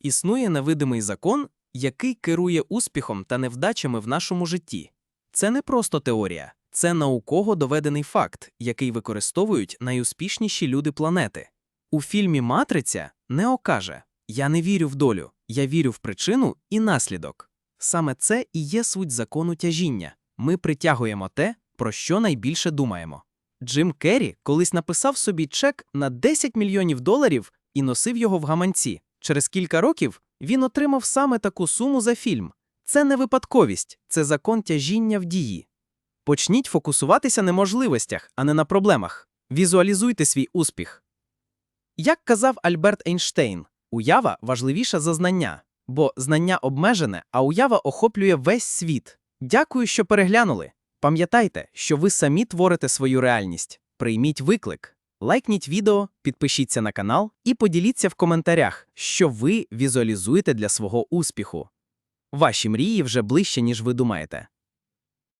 Існує невидимий закон, який керує успіхом та невдачами в нашому житті. Це не просто теорія, це науково доведений факт, який використовують найуспішніші люди планети. У фільмі Матриця Нео каже: Я не вірю в долю, я вірю в причину і наслідок. Саме це і є суть закону тяжіння. Ми притягуємо те, про що найбільше думаємо. Джим Керрі колись написав собі чек на 10 мільйонів доларів і носив його в гаманці. Через кілька років він отримав саме таку суму за фільм. Це не випадковість, це закон тяжіння в дії. Почніть фокусуватися на можливостях, а не на проблемах. Візуалізуйте свій успіх. Як казав Альберт Ейнштейн, уява важливіша за знання, бо знання обмежене, а уява охоплює весь світ. Дякую, що переглянули. Пам'ятайте, що ви самі творите свою реальність. Прийміть виклик, лайкніть відео, підпишіться на канал і поділіться в коментарях, що ви візуалізуєте для свого успіху. Ваші мрії вже ближче, ніж ви думаєте.